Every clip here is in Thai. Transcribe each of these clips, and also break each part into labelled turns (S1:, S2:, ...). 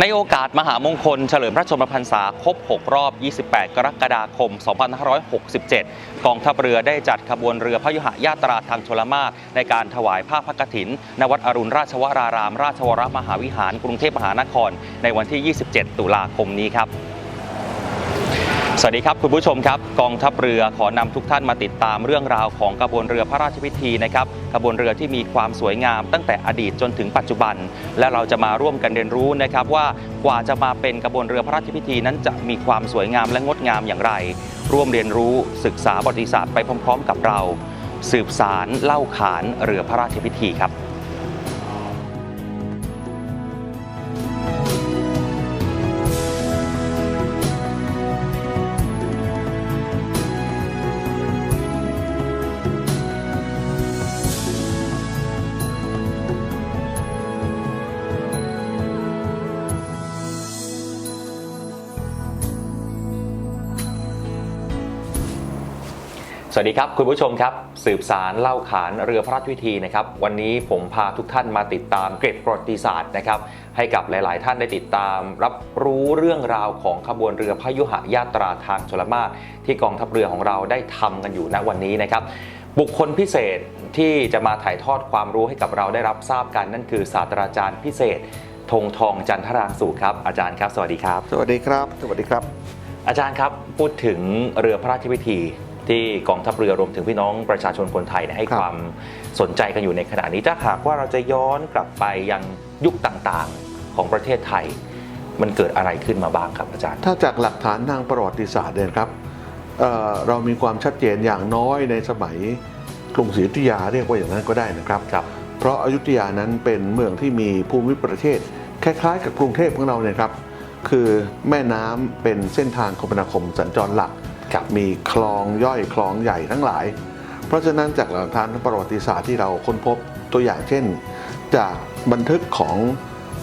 S1: ในโอกาสมหามงคลเฉลิมพระชนมพรรษาครบ 6 รอบ 28 กรกฎาคม 2567 กองทัพเรือได้จัดขบวนเรือพยุหยาตราทางชลมารในการถวายผ้าพระกฐินณวัดอรุณราชวราราม ราชวรมหาวิหารกรุงเทพมหานคร ในวันที่ 27 ตุลาคมนี้ครับ สวัสดีครับ คุณผู้ชมครับ กองทัพเรือขอนำทุกท่านมาติดตามเรื่องราวของกระบวนเรือพระราชพิธีนะครับกระบวนเรือที่มีความสวยงามตั้งแต่อดีตจนถึงปัจจุบัน และเราจะมาร่วมกันเรียนรู้นะครับว่ากว่าจะมาเป็นกระบวนเรือพระราชพิธีนั้นจะมีความสวยงามและงดงามอย่างไร ร่วมเรียนรู้ศึกษาประวัติศาสตร์ไปพร้อม ๆ กับเรา สืบสารเล่าขานเรือพระราชพิธีครับ สวัสดีครับ คุณผู้ชมครับ สืบสารเล่าขานเรือพระราชพิธีนะครับ วันนี้ผมพาทุกท่านมาติดตามเกร็ดประวัติศาสตร์นะครับ ให้กับหลาย ๆ ท่านได้ติดตาม รับรู้เรื่องราวของขบวนเรือพยุหยาตราทางชลมารที่กองทัพเรือของเราได้ทำกันอยู่ณวันนี้นะครับบุคคลพิเศษที่จะมาถ่ายทอดความรู้ให้กับเราได้รับทราบกันนั่นคือศาสตราจารย์พิเศษธงทองจันทรางสูครับอาจารย์ครับ สวัสดีครับ
S2: สวัสดีครับ สวัสดีครับ
S1: อาจารย์ครับพูดถึงเรือพระราชพิธี ที่กองทัพเรือรวมถึงพี่น้องประชาชนคนไทยเนี่ยให้
S2: ครับ
S1: ความสนใจกันอยู่ในขณะนี้ถ้าหากว่าเราจะย้อนกลับไปยังยุคต่างๆของประเทศไทย มันเกิดอะไรขึ้นมาบ้างครับอาจารย์
S2: ถ้าจากหลักฐานทางประวัติศาสตร์เนี่ยครับเอ่อเรามีความชัดเจนอย่างน้อยในสมัยกรุงศรีอยุธยาเรียกว่าอย่างนั้นก็ได้นะครับ
S1: ครับ
S2: เพราะอยุธยานั้นเป็นเมืองที่มีภูมิประเทศ คล้ายๆ กับกรุงเทพของเราเนี่ยครับ คือแม่น้ำเป็นเส้นทางคมนาคมสัญจรหลัก
S1: ครับ
S2: มีคลองย่อยคลองใหญ่ทั้งหลาย เพราะฉะนั้นจากหลักฐานทางประวัติศาสตร์ที่เราค้นพบตัวอย่างเช่น จากบันทึกของ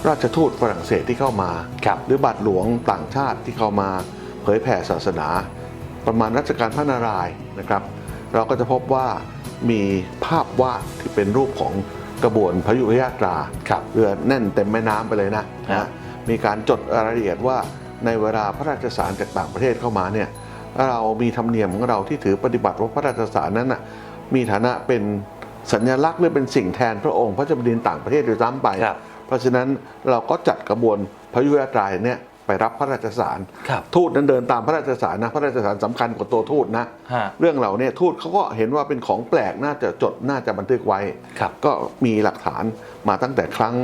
S2: ราชทูตฝรั่งเศสที่เข้ามา
S1: ครับ
S2: หรือบัตรหลวงต่างชาติที่เข้ามาเผยแผ่ศาสนา ประมาณรัชกาลพระนารายณ์นะครับ เราก็จะพบว่ามีภาพวาดที่เป็นรูปของกระบวนพยุหยาตรา
S1: ครับ
S2: เรือแน่นเต็มแม่น้ำไปเลยนะ
S1: ครั
S2: นะ
S1: บ
S2: มีการจดรายละเอียดว่าในเวลาพระราชสารจากต่างประเทศเข้ามาเนี่ย เรามีธรรมเนียมของเราที่ถือปฏิบัติว่าพระราชสารนั้นน่ะมีฐานะเป็นสัญลักษณ์หรือเป็นสิ่งแทนพระองค์พระเจ้าแผ่นดินต่างประเทศโดยซ้ำไป
S1: ครับ
S2: เพราะฉะนั้นเราก็จัดกระบวนพยุหยาตราเนี่ยไปรับพระราชสาร
S1: ครับ
S2: ทูตนั้นเดินตามพระราชสารนะพระราชสารสำคัญกว่าตัวทูตนะ
S1: ฮะ
S2: เรื่องเหล่านี้ทูตเขาก็เห็นว่าเป็นของแปลกน่าจะจดน่าจะบันทึกไว้
S1: ครับ
S2: ก็มีหลักฐานมาตั้งแต่ครั้ง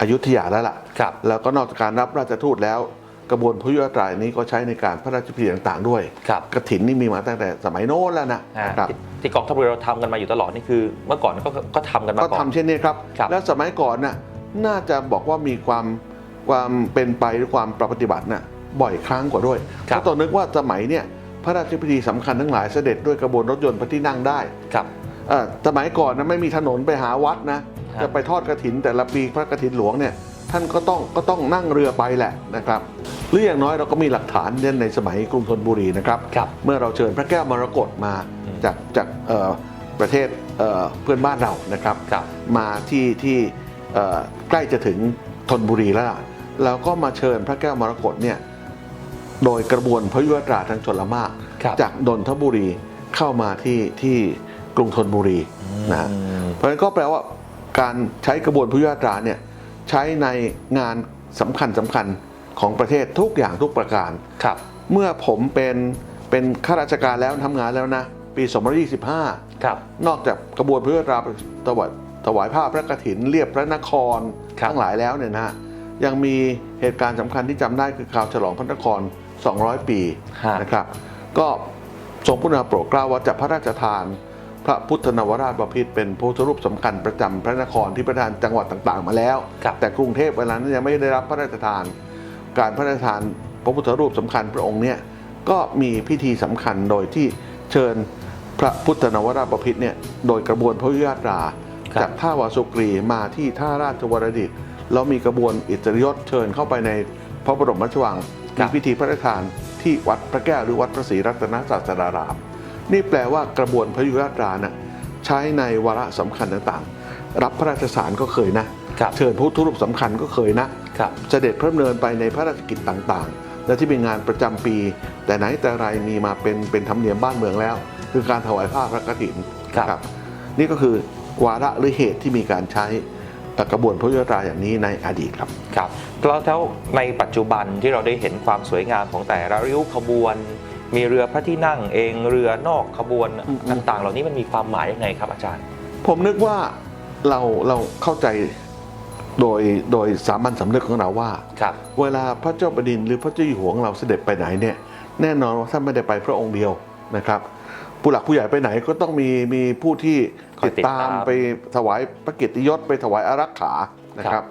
S2: อยุธยาแล้วล่ะ
S1: ครับ
S2: แล้วก็นอกจากการรับราชทูตแล้ว กระบวนพยุหตรายนี้ก็ใช้ในการพระราชพิธีต่างๆด้วย
S1: ครับ
S2: กฐินนี่มีมาตั้งแต่สมัยโน้นแล้วนะ
S1: ฮะ
S2: นะครับ
S1: ที่ที่กองทัพเรือเราทำกันมาอยู่ตลอดนี่คือ เมื่อก่อนก็ก็ทำกันมา
S2: ก็
S1: ก่อน
S2: ทำเช่นนี้ครับ
S1: ครับ
S2: แล้วสมัยก่อนน่ะน่าจะบอกว่ามีความความเป็นไปหรือความปฏิบัติน่ะบ่อยครั้งกว่าด้วย
S1: ครั
S2: เพ
S1: บ
S2: ราะตอนนึกว่าสมัยเนี่ยพระราชพิธีสำคัญทั้งหลายเสด็จด้วยกระบวนรถยนต์พระที่นั่งได้
S1: ครับ
S2: เอ่อสมัยก่อนนะไม่มีถนนไปหาวัดนะ
S1: ครับ
S2: จะไปทอดกระถินแต่ละปีพระกระถินหลวงเนี่ย ท่านก็ต้องก็ต้องนั่งเรือไปแหละนะครับหรืออย่างน้อยเราก็มีหลักฐานเน่นในสมัยกรุงธนบุรีนะครับ
S1: ครับ
S2: เมื่อเราเชิญพระแก้วมรกตมา
S1: อืม
S2: จากจากเอ่อประเทศเอ่อเพื่อนบ้านเรานะครับ
S1: ครับ
S2: มาที่ที่เอ่อใกล้จะถึงธนบุรีแล้วล่ะเราก็มาเชิญพระแก้วมรกตเนี่ยโดยกระบวนพระยุวตราทางชนละมาก
S1: ครับ
S2: จากนนทบุรีเข้ามาที่ที่กรุงธนบุรีนะ
S1: อืม
S2: เพราะฉะนั้นก็แปลว่าการใช้กระบวนพระยุวตราเนี่ย ใช้ในงานสำคัญสำคัญของประเทศทุกอย่างทุกประการ
S1: ครับ
S2: เมื่อผมเป็นเป็นข้าราชการแล้วทำงานแล้วนะ ปี2025
S1: ครับ
S2: นอกจากกระบวนพระยุวตราถวายถวายผ้าพระกฐินเรียบพระนคร
S1: ครับ
S2: ทั้งหลายแล้วเนี่ยนะฮะยังมีเหตุการณ์สำคัญที่จำได้คือข่าวฉลองพระนคร 200 ปี
S1: ฮะ
S2: นะครับ ก็ทรงพระนาโปรดเกล้าว่าจะพระราชทาน พระพุทธนวราชบพิตรเป็นพระพุทธรูปสำคัญประจำพระนครที่ประธานจังหวัดต่างๆ มาแล้ว
S1: ครับ
S2: แต่กรุงเทพเวลานั้นยังไม่ได้รับพระราชทาน การพระราชทานพระพุทธรูปสำคัญพระองค์เนี่ยก็มีพิธีสำคัญโดยที่เชิญพระพุทธนวราชบพิตรเนี่ยโดยกระบวนพระยุยาตรา
S1: ครับ
S2: จากท่าวาสุกรีมาที่ท่าราชวรดิตแล้วมีกระบวนอิสริยศเชิญเข้าไปในพระบรมราชวัง
S1: ครั
S2: มี
S1: บ
S2: พิธีพระราชทานที่วัดพระแก้วหรือวัดพระศรีรัตนศาสดาราม นี่แปลว่ากระบวนพระยุยาตราน่ะใช้ในวาระสำคัญต่างๆ รับพระราชสารก็เคยนะ
S1: ครับ
S2: เชิญผู้ทุรูปสำคัญก็เคยนะ
S1: ครับ
S2: เสด็จพระดำเนินไปในพระราชกิจต่างๆ และที่เป็นงานประจำปี แต่ไหนแต่ไรมีมาเป็นเป็นธรรมเนียมบ้านเมืองแล้ว คือการถวายผ้าพระกฐิน
S1: ครับ
S2: นะนี่ก็คือวาระหรือเหตุที่มีการใช้กระบวนพระยุทธาอย่างนี้ในอดีตครับ
S1: ครับแล้วแล้วในปัจจุบันที่เราได้เห็นความสวยงามของแต่ละริ้วขบวน มีเรือพระที่นั่งเองเรือนอกขบวน
S2: อืม
S1: ต่างๆ เหล่านี้มันมีความหมายยังไงครับอาจารย์
S2: ผมนึกว่าเราเราเข้าใจโดยโดยสามัญสำนึกของเราว่า
S1: ครับ
S2: เวลาพระเจ้าแผ่นดินหรือพระเจ้าอยู่หัวของเราเสด็จไปไหนเนี่ยแน่นอนว่าท่านไม่ได้ไปพระองค์เดียวนะครับ ผู้หลักผู้ใหญ่ไปไหนก็ต้องมีมีผู้ที่
S1: คอย
S2: ติด
S1: ติด
S2: ตา
S1: ตามม
S2: ไปถวายพระเกียรติยศไปถวายอารักขานะค
S1: ครั
S2: รับ
S1: บ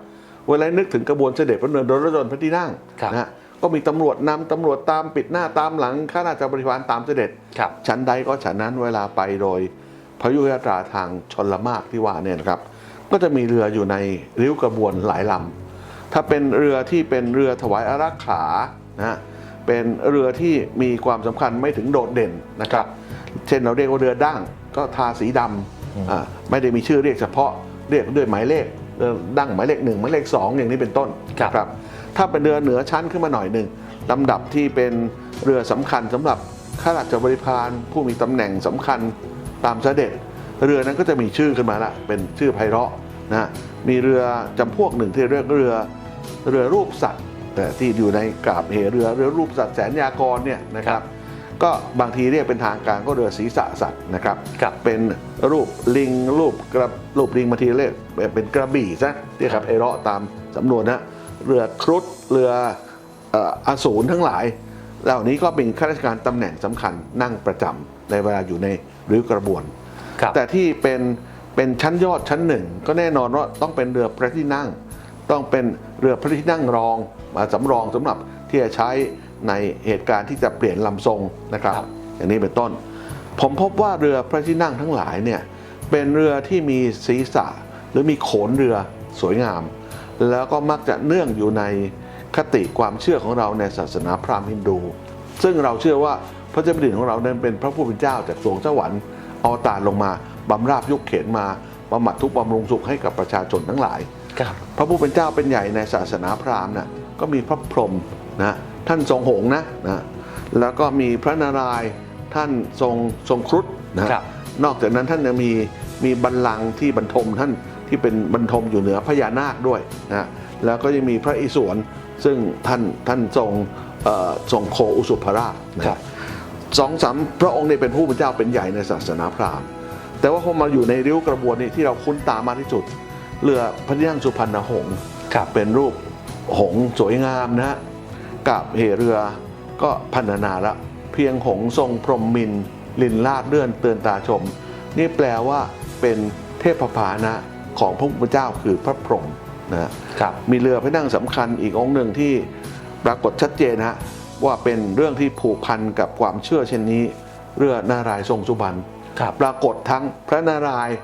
S2: เวลานึกถึงกระบวนเสด็จพระดำเนินโดยรถยนต์พระที่นั่ง
S1: ครับ
S2: นะฮะ ก็มีตำรวจนำตำรวจตามปิดหน้าตามหลังข้าราชบริพารตามเสด็จ
S1: ครับ
S2: ชั้นใดก็ฉันนั้นเวลาไปโดยพระยุยาตราทางชนละมากที่ว่าเนี่ยนะครับ ก็จะมีเรืออยู่ในริ้วกระบวนหลายลำถ้าเป็นเรือที่เป็นเรือถวายอารักขานะฮะเป็นเรือที่มีความสำคัญไม่ถึงโดดเด่นนะครับ เช่นเราเรียกว่าเรือดั้งก็ทาสีด
S1: อืมำ
S2: อ่าไม่ได้มีชื่อเรียกเฉพาะเรียกด้วยหมายเลขเรือดั้งหมายเลขหนึ่งหมายเลขสองอย่างนี้เป็นต้น
S1: ครับ
S2: นะครับ ถ้าเป็นเรือเหนือชั้นขึ้นมาหน่อยหนึ่งลำดับที่เป็นเรือสำคัญสำหรับข้าราชบริพารผู้มีตำแหน่งสำคัญตามเสด็จ เรือนั้นก็จะมีชื่อขึ้นมาละเป็นชื่อไพเราะนะมีเรือจำพวกหนึ่งที่เรียกเรือเรือรูปสัตว์แต่ที่อยู่ในกาบเหเรือเรือรูปสัตว์แสนยากรเนี่ยนะค
S1: ครั
S2: รับ
S1: บ
S2: ก็บางทีเรียกเป็นทางการก็เรือศีรษะสัตว์นะครับ
S1: ครับ
S2: เป็นรูปลิงรูปกระรูปลิงบางทีเรียกเป็นกระบี่ซะที่ครับไอเราะตามสำนวนนะ เรือครุฑเรือเอ่ออสูรทั้งหลาย เหล่านี้ก็เป็นข้าราชการตำแหน่งสำคัญนั่งประจำในเวลาอยู่ในริ้วกระบวน
S1: ครับ
S2: แต่ที่เป็นเป็นชั้นยอดชั้นหนึ่ง ก็แน่นอนว่าต้องเป็นเรือพระที่นั่ง ต้องเป็นเรือพระที่นั่งรองมาสำรองสำหรับที่จะใช้ในเหตุการณ์ที่จะเปลี่ยนลำทรงนะครับ
S1: ครับ
S2: อย่างนี้เป็นต้น ผมพบว่าเรือพระที่นั่งทั้งหลายเนี่ยเป็นเรือที่มีศีรษะหรือมีโขนเรือสวยงาม แล้วก็มักจะเนื่องอยู่ในคติความเชื่อของเราในศาสนาพราหมณ์ฮินดู ซึ่งเราเชื่อว่าพระเจ้าแผ่นดินของเรานั้นเป็นพระผู้เป็นเจ้าจากสวงสวรรค์อวตารลงมาบำราบยุคเข็นมาบำบัดทุกข์บำรุงสุขให้กับประชาชนทั้งหลายพระผู้เป็นเจ้าเป็นใหญ่ในศาสนาพราหมณ์น่ะก็มีพระพรหมนะท่านทรงหงนะนะแล้วก็มีพระนารายณ์ท่านทรงทรงครุฑนะครับ นอกจากนั้นท่านยังมีมีบัลลังก์ที่บรรทมท่าน ที่เป็นบรรทมอยู่เหนือพญานาคด้วยนะแล้วก็ยังมีพระอิศวรซึ่งท่านท่านทรงเอ่อทรงโคอุสุภราชนะครับสองสามพระองค์เนี่ยเป็นผู้เป็นเจ้าเป็นใหญ่ในศาสนาพราหมณ์ แต่ว่าพอมาอยู่ในริ้วกระบวนนี่ที่เราคุ้นตามากที่สุด เรือพระที่นั่งสุพรรณหงษ์
S1: ครับ
S2: เป็นรูปหงส์สวยงามนะฮะกับเหเรือก็พันนาละ เพียงหงส์ทรงพรหมมินทร์ลินลาดเลื่อนเตือนตาชม นี่แปลว่าเป็นเทพพาหนะ ของพระพุทธเจ้าคือพระพรหมนะฮะ
S1: ครับ
S2: มีเรือพระนั่งสำคัญอีกองค์หนึ่งที่ปรากฏชัดเจนฮะว่าเป็นเรื่องที่ผูกพันกับความเชื่อเช่นนี้ เรือนารายณ์ทรงสุบรรณ
S1: ครับ
S2: ปรากฏทั้งพระนารายณ์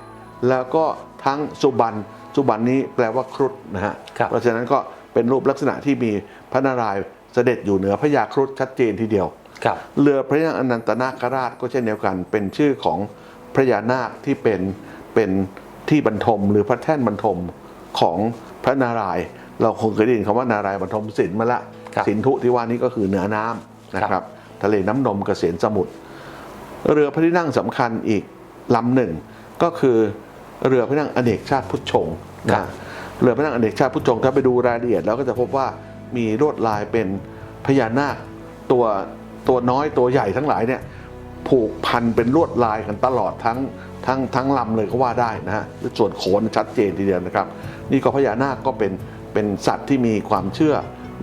S2: แล้วก็ทั้งสุบรรณสุบรรณนี้แปลว่าครุฑนะฮะ
S1: ครับ
S2: เพราะฉะนั้นก็เป็นรูปลักษณะที่มีพระนารายณ์เสด็จอยู่เหนือพระยาครุฑชัดเจนทีเดียว
S1: ครับ
S2: เรือพระยาอนันตนาคราชก็เช่นเดียวกัน เป็นชื่อของพระยานาคที่เป็นเป็น ที่บรรทมหรือพระแท่นบรรทมของพระนารายณ์เราคงเคยได้ยินคำว่านารายณ์บรรทมศิลป์มาละ
S1: ครับ
S2: สินธุที่ว่านี้ก็คือเหนือน้ำนะค
S1: ครั
S2: รับบทะเลน้ำนมเกษตรสมุทรเรือพระที่นั่งสำคัญอีกลำหนึ่ง ก็คือเรือพระที่นั่งอเนกชาติพุทธชง
S1: ครั
S2: นะ
S1: บ
S2: เรือพระที่นั่งอเนกชาติพุทธชงถ้าไปดูรายละเอียดแล้วก็จะพบว่ามีลวดลายเป็นพญานาคตัวตัวน้อยตัวใหญ่ทั้งหลายเนี่ย ผูกพันเป็นลวดลายกันตลอดทั้งทั้งทั้งลำเลยก็ว่าได้นะฮะส่วนโขนชัดเจนทีเดียวนะครับ นี่ก็พญานาคก็เป็นเป็นสัตว์ที่มีความเชื่อ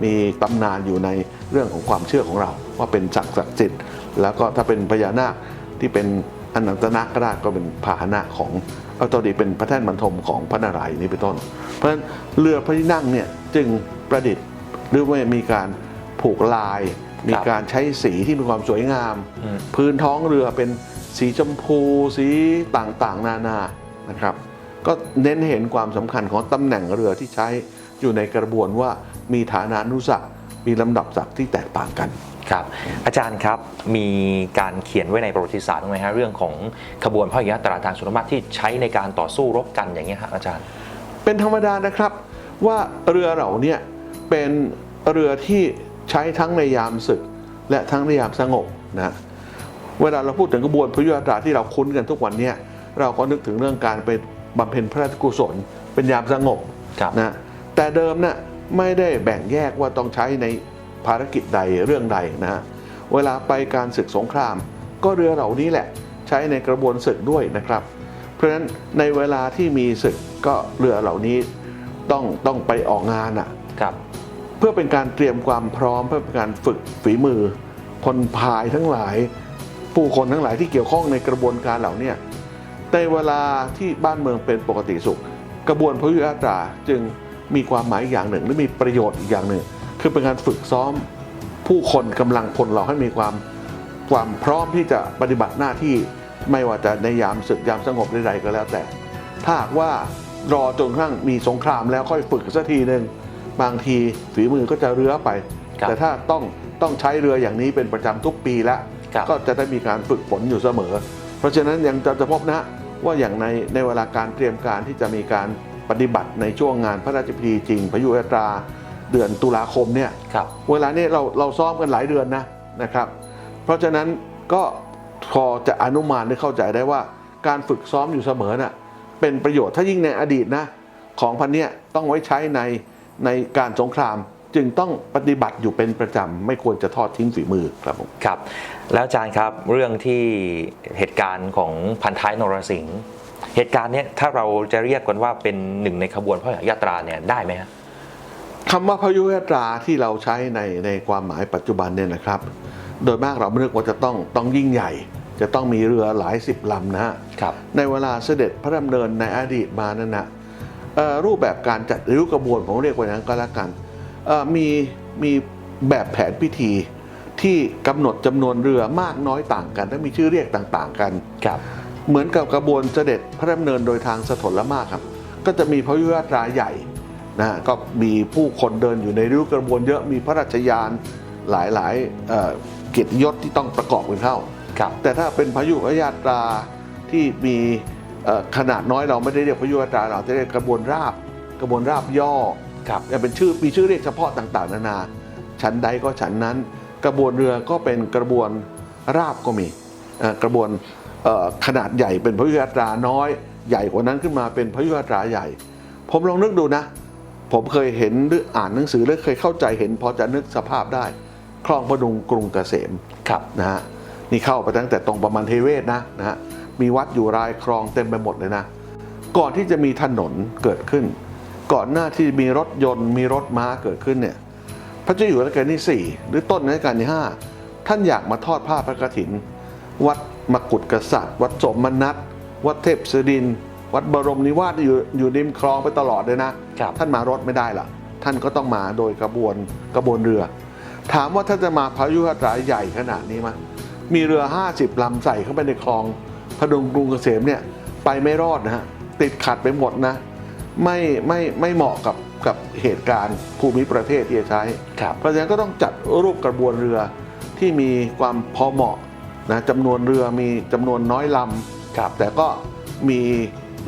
S2: มีตำนานอยู่ในเรื่องของความเชื่อของเรา ว่าเป็นศักดิ์ศักดิ์สิทธิ์แล้วก็ถ้าเป็นพญานาคที่เป็นอนันตนาคราชก็เป็นพาหนะของเอาตัวดีเป็นพระแท่นบรรทมของพระนารายณ์นี้เป็นต้น เพราะฉะนั้นเรือพระที่นั่งเนี่ยจึงประดิษฐ์หรือว่ามีการผูกลาย มีการใช้สีที่มีความสวยงาม
S1: อืม
S2: พื้นท้องเรือเป็นสีชมพูสีต่างๆ นานานะครับ ก็เน้นเห็นความสำคัญของตำแหน่งเรือที่ใช้อยู่ในกระบวนว่ามีฐานานุศักดิ์มีลำดับศักดิ์ที่แตกต่างกัน
S1: ครับอาจารย์ครับมีการเขียนไว้ในประวัติศาสตร์บ้างไหมฮะเรื่องของขบวนพระยาตราทางสุนทรมาตที่ใช้ในการต่อสู้รบกันอย่างเงี้ยฮะอาจารย์
S2: เป็นธรรมดานะครับว่าเรือเหล่าเนี้เป็นเรือที่ ใช้ทั้งในยามศึก และทั้งในยามสงบนะเวลาเราพูดถึงกระบวนพระยุหตราที่เราคุ้นกันทุกวันเนี้เราก็นึกถึงเรื่องการไปบำเพ็ญพระราชกุศล เป็นยามสงบ
S1: ครับ
S2: นะแต่เดิมน่ะไม่ได้แบ่งแยกว่าต้องใช้ในภารกิจใดเรื่องใดนะฮะเวลาไปการศึกสงคราม ก็เรือเหล่านี้แหละใช้ในกระบวนศึกด้วยนะครับ เพราะฉะนั้นในเวลาที่มีศึกก็เรือเหล่านี้ต้องต้องไปออกงานอะ
S1: ครับ
S2: เพื่อเป็นการเตรียมความพร้อม เพื่อเป็นการฝึกฝีมือ คนพายทั้งหลาย ผู้คนทั้งหลายที่เกี่ยวข้องในกระบวนการเหล่านี้ในเวลาที่บ้านเมืองเป็นปกติสุข กระบวนพระยุหตราจึงมีความหมายอย่างหนึ่ง และมีประโยชน์อีกอย่างหนึ่ง คือเป็นการฝึกซ้อมผู้คนกำลังพลเราให้มีความความพร้อมที่จะปฏิบัติหน้าที่ไม่ว่าจะในยามศึกยามสงบใดๆก็แล้วแต่ ถ้าหากว่ารอจนกระทั่งมีสงครามแล้วค่อยฝึกสักทีหนึ่ง บางทีฝีมือก็จะเรื้อไป
S1: ครับ
S2: แต่ถ้าต้องต้องใช้เรืออย่างนี้เป็นประจำทุกปีแล้ว
S1: ครับ
S2: ก็จะได้มีการฝึกฝนอยู่เสมอ เพราะฉะนั้นยังจะจะพบนะว่าอย่างในในเวลาการเตรียมการที่จะมีการปฏิบัติในช่วงงานพระราชพิธีจริงพระยุหตราเดือนตุลาคมเนี่ย
S1: ครับ
S2: เวลานี้เราเราซ้อมกันหลายเดือนนะนะครับ เพราะฉะนั้นก็พอจะอนุมานได้เข้าใจได้ว่า การฝึกซ้อมอยู่เสมอน่ะเป็นประโยชน์ถ้ายิ่งในอดีตนะของพันเนี้ยต้องไว้ใช้ใน ในการสงครามจึงต้องปฏิบัติอยู่เป็นประจำ ไม่ควรจะทอดทิ้งฝีมือครับผม
S1: ครับ แล้วอาจารย์ครับเรื่องที่เหตุการณ์ของพันท้ายนรสิงห์เหตุการณ์เนี้ยถ้าเราจะเรียกกันว่าเป็นหนึ่งในขบวนพระยุหยาตราเนี่ยได้ไหมฮะ
S2: คำว่าพยุหตราที่เราใช้ในในความหมายปัจจุบันเนี่ยนะครับ โดยมากเราไม่นึกว่าจะต้องต้องยิ่งใหญ่ จะต้องมีเรือหลายสิบลำนะฮะ
S1: ครับ
S2: ในเวลาเสด็จพระดำเนินในอดีตมานั่นนะเอ่อ รูปแบบการจัดริ้วกระบวนผมเรียกว่าอย่างนั้นก็แล้วกันเอ่อมีมีแบบแผนพิธีที่กำหนดจำนวนเรือมากน้อยต่างกัน และมีชื่อเรียกต่างๆกัน
S1: ครับ
S2: เหมือนกับกระบวนเสด็จพระดำเนินโดยทางสถลมากครับ ก็จะมีพระยุหตราใหญ่นะฮะก็มีผู้คนเดินอยู่ในริ้วกระบวนเยอะมีพระราชยานหลายๆเอ่อเกียรติยศที่ต้องประกอบกันเข้า
S1: ครับ
S2: แต่ถ้าเป็นพายุพยาตราที่มีเอ่อ ขนาดน้อยเราไม่ได้เรียกพายุพยาตราเราจะเรียกกระบวนราบกระบวนราบย่อ
S1: ครับ
S2: จะเป็นชื่อมีชื่อเรียกเฉพาะต่างๆ นานาชั้นใดก็ชั้นนั้น กระบวนเรือก็เป็นกระบวนราบก็มีเอ่อกระบวนเอ่อขนาดใหญ่เป็นพายุพยาตราน้อย ใหญ่กว่านั้นขึ้นมาเป็นพายุพยาตราใหญ่ ผมลองนึกดูนะ ผมเคยเห็นหรืออ่านหนังสือหรือเคยเข้าใจเห็นพอจะนึกสภาพได้ คลองประดุงกรุงเกษม
S1: ครับ
S2: นะฮะนี่เข้าไปตั้งแต่ตรงประมาณเทเวศนะนะฮะ มีวัดอยู่รายคลองเต็มไปหมดเลยนะ ก่อนที่จะมีถนนเกิดขึ้น ก่อนหน้าที่มีรถยนต์มีรถม้าเกิดขึ้นเนี่ย พระเจ้าอยู่หัวรัชกาลที่ 4 หรือต้นรัชกาลที่ 5 ท่านอยากมาทอดผ้าพระกฐิน วัดมกุฎกษัตริย์ วัดสมนัตวัดเทพศดิน วัดบรมนิวาสอยู่อยู่ริมคลองไปตลอดเลยนะ
S1: ครับ
S2: ท่านมารถไม่ได้ล่ะ ท่านก็ต้องมาโดยกระบวนกระบวนเรือ ถามว่าถ้าจะมาพายุหตราใหญ่ขนาดนี้มั้ยมีเรือ 50ลำใส่เข้าไปในคลอง พดุงกรุงเกษมเนี่ยไปไม่รอดนะฮะติดขัดไปหมดนะ ไม่ไม่ไม่เหมาะกับกับเหตุการณ์ภูมิประเทศที่จะใช้
S1: ครับ
S2: เพราะฉะนั้นก็ต้องจัดรูปกระบวนเรือที่มีความพอเหมาะนะจำนวนเรือมีจำนวนน้อยลำ
S1: ครับ
S2: แต่ก็มี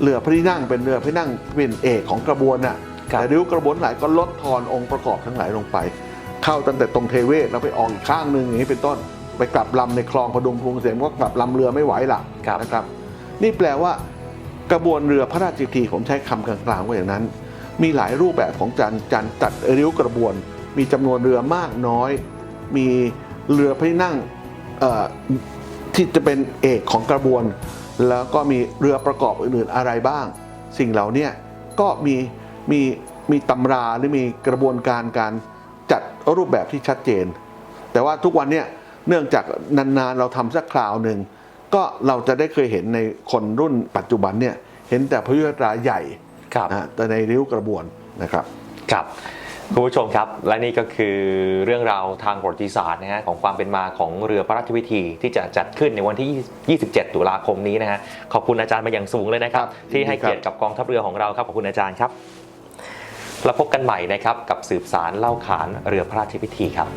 S2: เรือพระที่นั่งเป็นเรือพระที่นั่งเป็นเอกของกระบวนน่ะ
S1: ครับ
S2: แต่ริ้วกระบวนหลายก็ลดทอนองค์ประกอบทั้งหลายลงไป เข้าตั้งแต่ตรงเทเวศแล้วไปออกอีกข้างหนึ่งอย่างนี้เป็นต้น ไปกลับลำในคลองพดุงกรุงเกษมก็กลับลำเรือไม่ไหวละ
S1: ครับ
S2: นะครับ นี่แปลว่ากระบวนเรือพระราชพิธีผมใช้คำกลางๆว่าอย่างนั้น มีหลายรูปแบบของการจันตัดริ้วกระบวน มีจำนวนเรือมากน้อย มีเรือพระที่นั่งเอ่อที่จะเป็นเอกของกระบวน แล้วก็มีเรือประกอบอื่นๆอะไรบ้าง สิ่งเหล่าเนี้ยก็มีมีมีตำราหรือมีกระบวนการการจัดรูปแบบที่ชัดเจน แต่ว่าทุกวันเนี้ย เนื่องจากนานๆเราทำสักคราวหนึ่งก็เราจะได้เคยเห็นในคนรุ่นปัจจุบันเนี่ยเห็นแต่พยุตราใหญ่
S1: ครับ
S2: นะแต่ในริ้วกระบวนนะครับ
S1: ครับคุณผู้ชมครับ และนี่ก็คือเรื่องราวทางประวัติศาสตร์นะฮะของความเป็นมาของเรือพระราชพิธีที่จะจัดขึ้นในวันที่ 27 ตุลาคมนี้นะฮะขอบคุณอาจารย์มาอย่างสูงเลยนะครับ
S2: ครับ
S1: ที่ให้
S2: ยินดีครับ
S1: เกียรติกับกองทัพเรือของเราครับขอบคุณอาจารย์ครับแล้วพบกันใหม่นะครับกับสืบสารเล่าขานเรือพระราชพิธีครับ